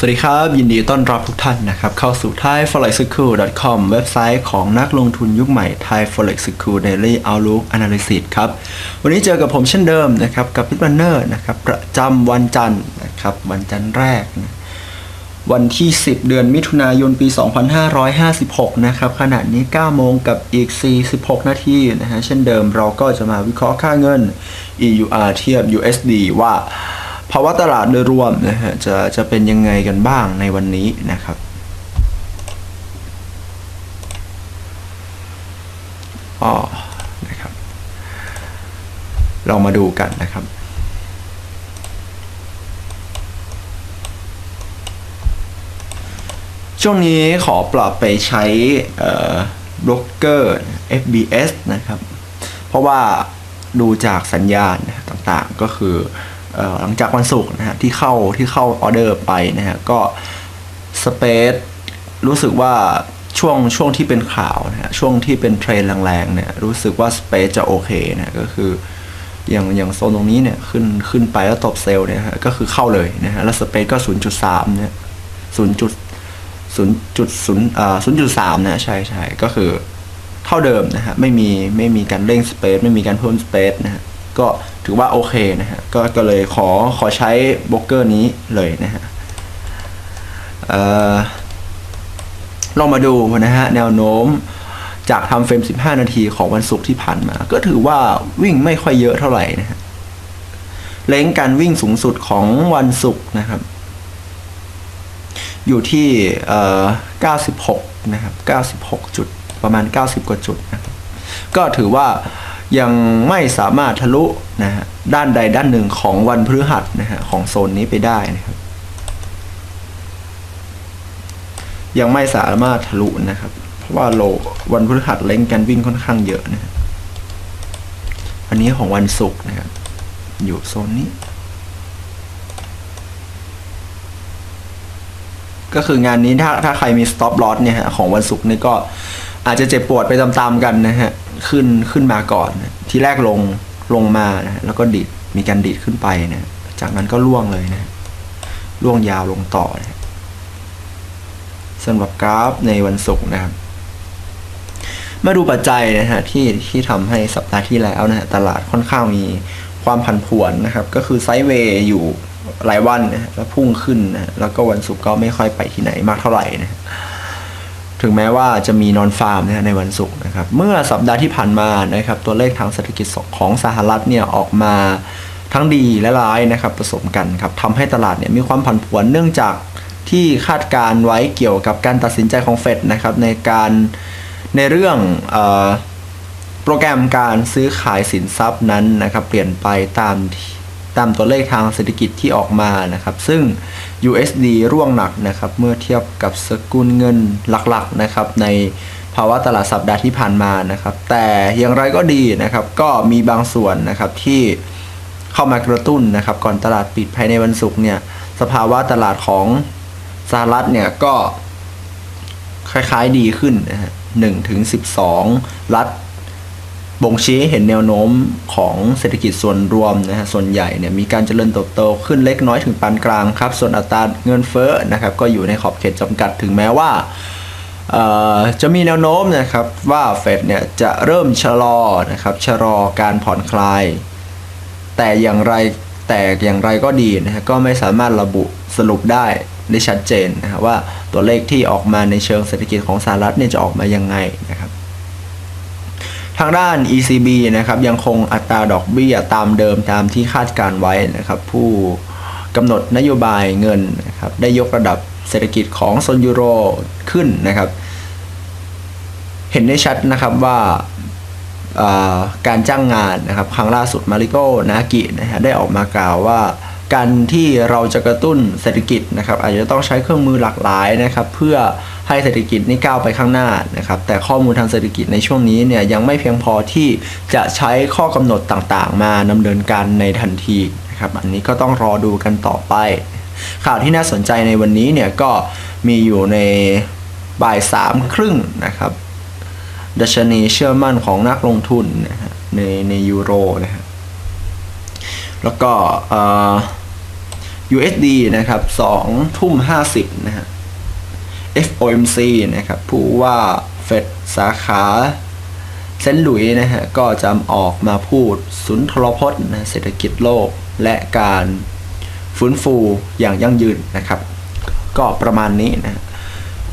สวัสดีครับ ยินดีต้อนรับทุกท่านนะครับ เข้าสู่ thaiforexschool.com เว็บไซต์ของนักลงทุนยุคใหม่ Thai Forex School Daily Outlook Analysis ครับ วันนี้เจอกับผมเช่นเดิมนะครับ กับพิทบันเนอร์นะครับ ประจำวันจันทร์นะครับ วันจันทร์แรกนะวันที่ 10 เดือนมิถุนายนปี 2556 นะครับ ขณะนี้ 9 โมงกับอีก 46 นาทีนะฮะ เช่นเดิมเราก็จะมาวิเคราะห์ค่าเงิน EUR เทียบ USD ว่า ภาวะตลาดโดยรวมนะฮะจะจะเป็นยังไงกันบ้างในวันนี้นะครับอ๋อนะครับ เรามาดูกันนะครับช่วงนี้ขอปรับไปใช้บล็อกเกอร์ FBS นะครับ เพราะว่าดูจากสัญญาณต่างๆก็คือ หลังจากวันศุกร์นะฮะที่เข้าที่เข้าออเดอร์ไปนะฮะก็สเปซรู้สึกว่าช่วงช่วงที่เป็นข่าวนะฮะช่วงที่เป็นเทรนแรงๆเนี่ยรู้สึกว่าสเปซจะโอเคนะก็คืออย่างอย่างโซนตรงนี้เนี่ยขึ้นขึ้นไปแล้วตบเซลล์เนี่ยฮะก็คือเข้าเลยนะฮะแล้วสเปซก็ 0.3เนี่ย0จุด0จุด0อ่า0.3นะใช่ใช่ก็คือเท่าเดิมนะฮะไม่มีไม่มีการเร่งสเปซไม่มีการเพิ่มสเปซนะฮะ ก็ถือว่าโอเคนะฮะก็ก็เลยขอขอใช้บล็อกเกอร์นี้เลยนะฮะลองมาดูนะฮะแนวโน้มจากทำเฟรม 15 นาทีของวันศุกร์ที่ผ่านมา ก็ถือว่าวิ่งไม่ค่อยเยอะเท่าไหร่นะฮะเล้งการวิ่งสูงสุดของวันศุกร์นะครับ อยู่ที่เอ่อ96 นะครับ 96 จุดประมาณ 90 กว่าจุดนะก็ถือว่า ยังไม่สามารถทะลุนะฮะด้านใดด้านหนึ่งของวันพฤหัสนะฮะของโซนนี้ไปได้นะครับ ยังไม่สามารถทะลุนะครับ เพราะว่าโลวันพฤหัสเล่งกันวิ่งค่อนข้างเยอะนะฮะอันนี้ของวันศุกร์นะครับอยู่โซนนี้ ก็คืองานนี้ถ้าถ้าใครมี stop loss เนี่ยฮะของวันศุกร์นี่ก็อาจจะเจ็บปวดไปตามๆกันนะฮะ ขึ้นขึ้นมาก่อน ทีแรกลงลงมานะแล้วก็ดิดมีการดิดขึ้นไปนะจากนั้นก็ล่วงเลยนะล่วงยาวลงต่อนะสำหรับกราฟในวันศุกร์นะครับ มาดูปัจจัยนะฮะที่ที่ทำให้สัปดาห์ที่แล้วนะฮะตลาดค่อนข้างมีความผันผวนนะครับ ก็คือไซด์เวย์อยู่หลายวันนะแล้วพุ่งขึ้นนะแล้วก็วันศุกร์ก็ไม่ค่อยไปที่ไหนมากเท่าไหร่นะถึงแม้ว่าจะมีนอนฟาร์มนะในวันศุกร์ นะครับเมื่อสัปดาห์ที่ผ่านมานะครับตัวเลขทางเศรษฐกิจของสหรัฐเนี่ยออกมาทั้งดีและร้ายนะครับผสมกันครับทำให้ตลาดเนี่ยมีความผันผวนเนื่องจากที่คาดการไว้เกี่ยวกับการตัดสินใจของเฟดนะครับในการในเรื่องอโปรแกรมการซื้อขายสินทรัพย์นั้นนะครับเปลี่ยนไปตามตามตัวเลขทางเศรษฐกิจที่ออกมานะครับ ซึ่ง USD ร่วงหนักนะครับเมื่อเทียบกับสกุลเงินหลักๆนะครับใน ภาวะตลาดสัปดาห์ที่ผ่านมานะครับ แต่อย่างไรก็ดีนะครับ ก็มีบางส่วนนะครับที่เข้ามากระตุ้นนะครับ ก่อนตลาดปิดภายในวันศุกร์เนี่ยสภาวะตลาดของสหรัฐเนี่ยก็คล้ายๆดีขึ้นนะฮะหนึ่งถึงสิบสองรัฐบ่งชี้เห็นแนวโน้มของเศรษฐกิจส่วนรวมนะฮะส่วนใหญ่เนี่ยมีการเจริญเติบโตขึ้นเล็กน้อยถึงปานกลางครับ ส่วนอัตราเงินเฟ้อนะครับ ก็อยู่ในขอบเขตจำกัดถึงแม้ว่า จะมีแนวโน้มนะครับว่าเฟดเนี่ยจะเริ่มชะลอนะครับชะลอการผ่อนคลาย แต่อย่างไรแต่อย่างไรก็ดีนะฮะก็ไม่สามารถระบุสรุปได้ได้ชัดเจนนะครับว่าตัวเลขที่ออกมาในเชิงเศรษฐกิจของสหรัฐเนี่ยจะออกมายังไงนะครับทางด้าน ECB นะครับยังคงอัตราดอกเบี้ยตามเดิมตามที่คาดการไว้นะครับผู้กำหนดนโยบายเงินนะครับได้ยกระดับเศรษฐกิจของโซนยูโรขึ้นนะครับ เห็นได้ชัดนะครับว่าการจ้างงานนะครับครั้งล่าสุดมาริโกนากินะฮะได้ออกมากล่าวว่าการที่เราจะกระตุ้นเศรษฐกิจนะครับอาจจะต้องใช้เครื่องมือหลากหลายนะครับเพื่อให้เศรษฐกิจนี้ก้าวไปข้างหน้านะครับแต่ข้อมูลทางเศรษฐกิจในช่วงนี้เนี่ยยังไม่เพียงพอที่จะใช้ข้อกำหนดต่างๆ มาดำเนินการในทันทีนะครับอันนี้ก็ต้องรอดูกันต่อไป ข่าวที่น่าสนใจในวันนี้เนี่ยก็มีอยู่ในบ่ายสามครึ่งนะครับ ดัชนีเชื่อมั่นของนักลงทุนนะฮะในในยูโรนะฮะแล้วก็ USD นะครับ2ทุ่ม 50 นะฮะ FOMC นะครับผู้ว่าเฟดสาขาเซนต์หลุยส์นะฮะก็จะออกมาพูดสุนทรพจน์นะเศรษฐกิจโลกและการฟื้นฟูอย่างยั่งยืนนะครับ ก็ประมาณนี้นะฮะ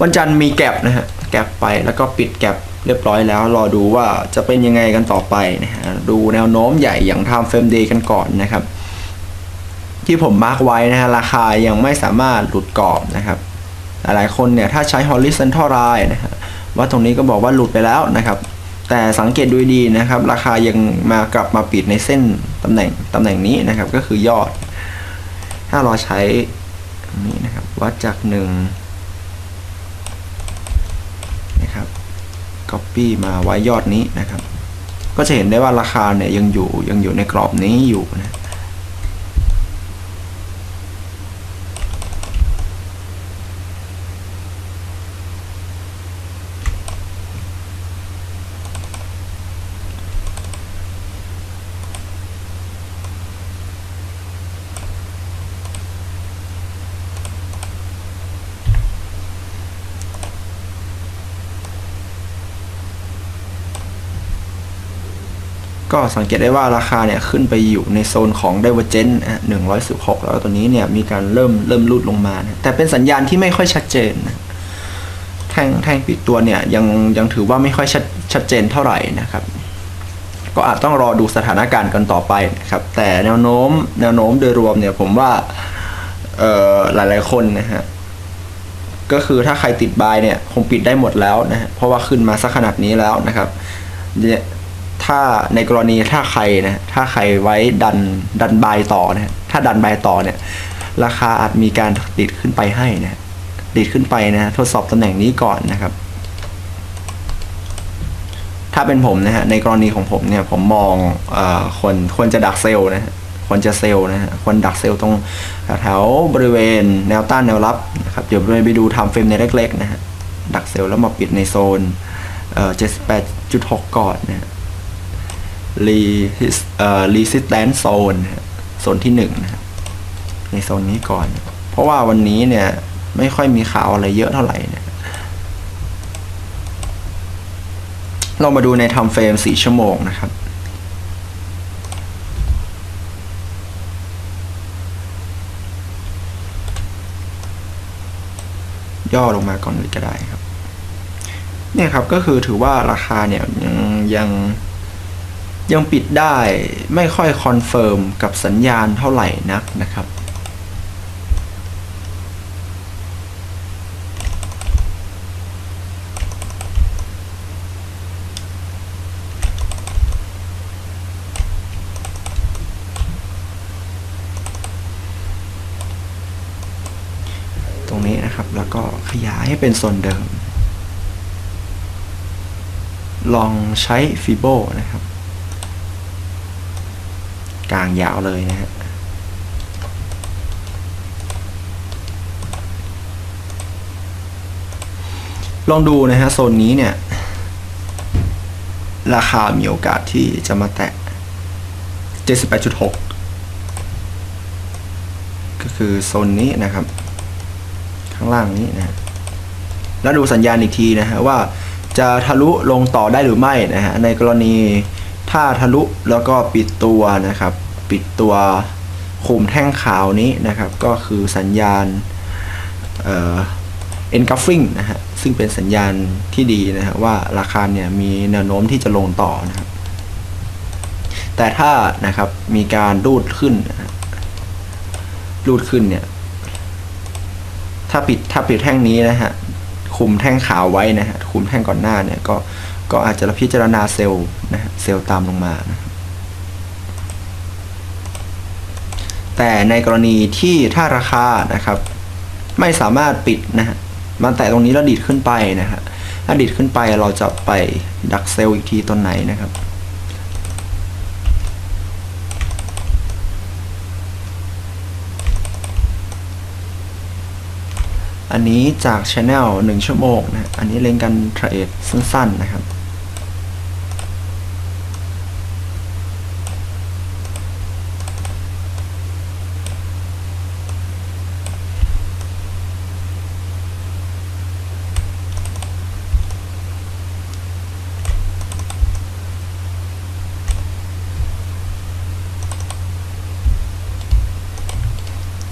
วันจันทร์มีแก็บนะฮะแก็บไปแล้วก็ปิดแก็บ เรียบร้อยแล้วรอดูว่าจะเป็นยังไงกันต่อไปนะฮะดูแนวโน้มใหญ่อย่างทำเฟรมเดย์กันก่อนนะครับ ที่ผมมาร์กไว้นะฮะราคายังไม่สามารถหลุดกรอบนะครับ หลายคนเนี่ยถ้าใช้ horizontal line นะฮะว่าตรงนี้ก็บอกว่าหลุดไปแล้วนะครับ แต่สังเกตดูดีนะครับ ราคายังมากลับมาปิดในเส้นตำแหน่งตำแหน่งนี้นะครับก็คือยอด ถ้าเราใช้นี้นะครับวัดจากหนึ่ง copy มาไว้ยอดนี้นะครับ ก็จะเห็นได้ว่าราคาเนี่ยยังอยู่ยังอยู่ในกรอบนี้อยู่นะ ก็สังเกตได้ว่าราคาเนี่ยขึ้นไปอยู่ในโซนของ Divergent หนึ่งร้อยสิบหกแล้วตัวนี้เนี่ยมีการเริ่มเริ่มรูดลงมา แต่เป็นสัญญาณที่ไม่ค่อยชัดเจนนะแท่งแท่งปิดตัวเนี่ยยังยังถือว่าไม่ค่อยชัดชัดเจนเท่าไหร่นะครับ ก็อาจต้องรอดูสถานการณ์กันต่อไปนะครับ แต่แนวโน้มแนวโน้มโดยรวมเนี่ยผมว่าเอ่อหลายๆคนนะฮะก็คือถ้าใครติดบายเนี่ยคงปิดได้หมดแล้วนะเพราะว่าขึ้นมาสักขนาดนี้แล้วนะครับ ถ้าในกรณีถ้าใครนะถ้าใครไว้ดันดันบายต่อนะถ้าดันบายต่อเนี่ย ราคาอาจมีการดิดขึ้นไปให้นะดิดขึ้นไปนะ ทดสอบตำแหน่งนี้ก่อนนะครับ ถ้าเป็นผมนะฮะในกรณีของผมเนี่ยผมมองอคนควรจะดักเซลล์นะควรจะเซลล์นะฮะควรดักเซลล์ตรงแถวบริเวณแนวต้านแนวรับนะครับเดี๋ยวไปดูทำเฟรมในเล็กๆนะฮะดักเซลล์แล้วมาปิดในโซนเอ่อ78.6ก่อนนะฮะ รีเอ่อรีสิสแตนโซนโซนที่หนึ่งนะในโซนนี้ก่อน เพราะว่าวันนี้เนี่ยไม่ค่อยมีข่าวอะไรเยอะเท่าไหร่เนี่ยเรามาดูในทำเฟรมสี่ชั่วโมงนะครับย่อลงมาก่อนเลยก็ได้ครับ เนี่ยครับก็คือถือว่าราคาเนี่ยยังยังยัง ยังปิดได้ไม่ค่อยคอนเฟิร์มกับสัญญาณเท่าไหร่นักนะครับ ตรงนี้นะครับแล้วก็ขยายให้เป็นโซนเดิม ลองใช้ฟิโบนะครับางยาวเลยนะฮะลองดูนะฮะโซนนี้เนี่ย ราคามีโอกาสที่จะมาแตะ 78.6 ก็คือโซนนี้นะครับ ข้างล่างนี้นะฮะแล้วดูสัญญาณอีกทีนะฮะว่าจะทะลุลงต่อได้หรือไม่นะฮะในกรณีถ้าทะลุแล้วก็ปิดตัวนะครับ ปิดตัวคุมแท่งขาวนี้นะครับ ก็คือสัญญาณเอ่อ engulfing นะฮะซึ่งเป็นสัญญาณที่ดีนะฮะว่าราคาเนี่ยมีแนวโน้มที่จะลงต่อนะครับแต่ถ้านะครับมีการรูดขึ้นรูดขึ้นเนี่ยถ้าปิดถ้าปิดแท่งนี้นะฮะคุมแท่งขาวไว้นะฮะคุมแท่งก่อนหน้าเนี่ยก็ก็อาจจะพิจารณาเซลล์นะฮะเซลล์ตามลงมานะครับ แต่ในกรณีที่ถ้าราคานะครับ ไม่สามารถปิดนะฮะมันแต่ตรงนี้แล้วดีดขึ้นไปนะฮะถ้าดีดขึ้นไปเราจะไปดักเซลล์อีกทีตอนไหนนะครับอันนี้จาก Channel 1 ชั่วโมงนะ อันนี้เล่นกันเทรดสั้นๆนะครับ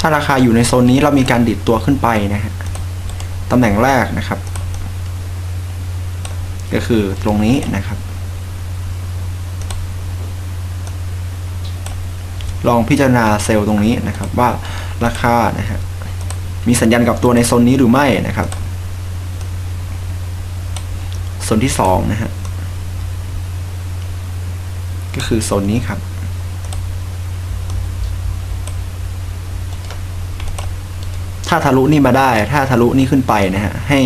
ถ้าราคาอยู่ในโซนนี้เรามีการดิดตัวขึ้นไปนะฮะตำแหน่งแรกนะครับ ก็คือตรงนี้นะครับ ลองพิจารณาเซลล์ตรงนี้นะครับว่าราคานะฮะมีสัญญาณกับตัวในโซนนี้หรือไม่นะครับโซนที่สองนะฮะก็คือโซนนี้ครับ ถ้าทะลุนี่มาได้ ถ้าทะลุนี่ขึ้นไปนะฮะให้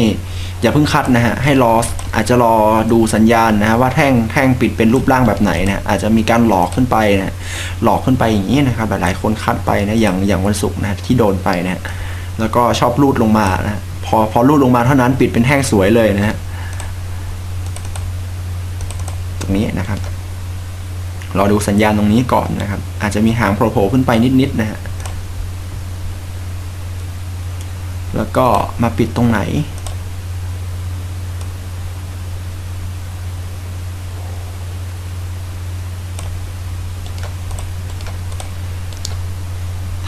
อย่าเพิ่งคัดนะฮะให้รออาจจะรอดูสัญญาณนะฮะว่าแท่งแท่งปิดเป็นรูปร่างแบบไหนนะอาจจะมีการหลอกขึ้นไปนะหลอกขึ้นไปอย่างนี้นะครับหลายๆคนคัดไปนะอย่างอย่างวันศุกร์นะที่โดนไปนะแล้วก็ชอบรูดลงมานะพอพอรูดลงมาเท่านั้นปิดเป็นแท่งสวยเลยนะฮะตรงนี้นะครับรอดูสัญญาณตรงนี้ก่อนนะครับ อาจจะมีหางโผล่ขึ้นไปนิดๆนะฮะ แล้วก็มาปิดตรงไหน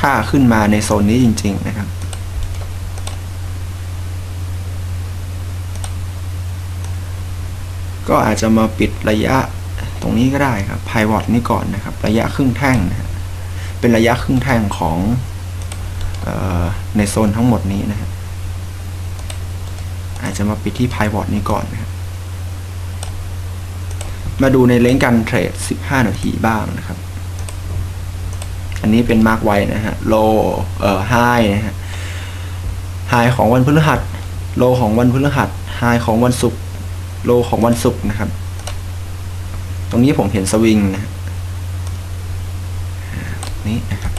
ถ้าขึ้นมาในโซนนี้จริง ๆ นะครับก็อาจจะมาปิดระยะตรงนี้ก็ได้ครับ i v o t นี่ก่อนนะครับ ระยะครึ่งแท่งนะเป็นระยะครึ่งแท่งของ ในโซนทั้งหมดนี้นะครับอาจจะมาปิดที่ i v o t นี้ก่อนนะครับมาดูในเลนการเทรด 15 นาทีบ้างนะครับ อันนี้เป็นมาร์กไว้นะฮะ โล เอ่อไฮนะฮะ ไฮของวันพฤหัส โลของวันพฤหัส ไฮของวันศุกร์ โลของวันศุกร์นะครับ ตรงนี้ผมเห็นสวิงนะฮะนี่นะครับ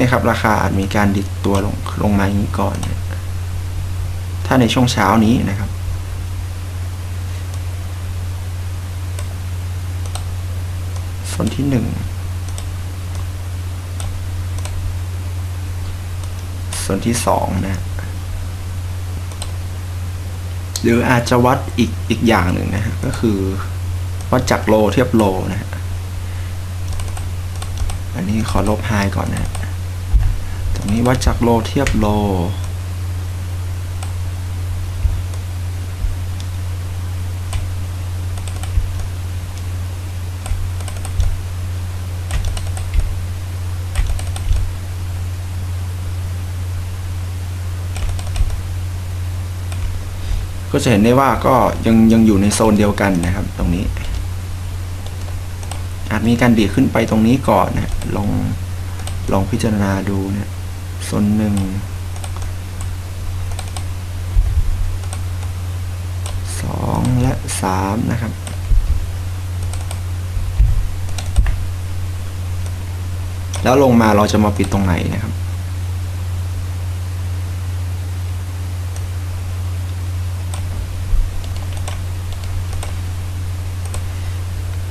เนี่ยครับ ราคาอาจมีการดิดตัวลงลงมาอย่างนี้ก่อน ถ้าในช่วงเช้านี้นะครับ ส่วนที่หนึ่งส่วนที่สองนะ หรืออาจจะวัดอีกอีกอย่างหนึ่งนะฮะก็คือวัดจากโลเทียบโลนะฮะอันนี้ขอลบไฮก่อนนะฮะ นี้วัดจากโลเทียบโล ก็จะเห็นได้ว่าก็ยังยังอยู่ในโซนเดียวกันนะครับตรงนี้ อาจมีการดีขึ้นไปตรงนี้ก่อนนะลองลองพิจารณาดูเนี่ย โซนหนึ่งสองและสามนะครับแล้วลงมาเราจะมาปิดตรงไหนนะครับ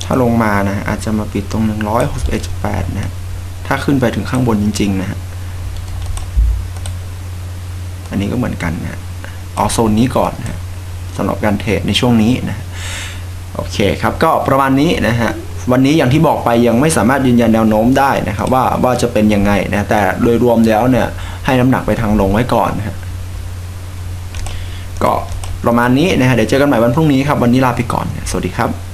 ถ้าลงมานะอาจจะมาปิดตรงหนึ่งร้อยหกสิบเอ็ดจุดแปดนะ ถ้าขึ้นไปถึงข้างบนจริง ๆ นะฮะ อันนี้ก็เหมือนกันนะเอาโซนนี้ก่อนนะสำหรับการเทรดในช่วงนี้นะโอเคครับก็ประมาณนี้นะฮะวันนี้อย่างที่บอกไปยังไม่สามารถยืนยันแนวโน้มได้นะครับว่าว่าจะเป็นยังไงนะแต่โดยรวมแล้วเนี่ยให้น้ำหนักไปทางลงไว้ก่อนนะฮะก็ประมาณนี้นะฮะเดี๋ยวเจอกันใหม่วันพรุ่งนี้ครับ วันนี้ลาไปก่อน สวัสดีครับ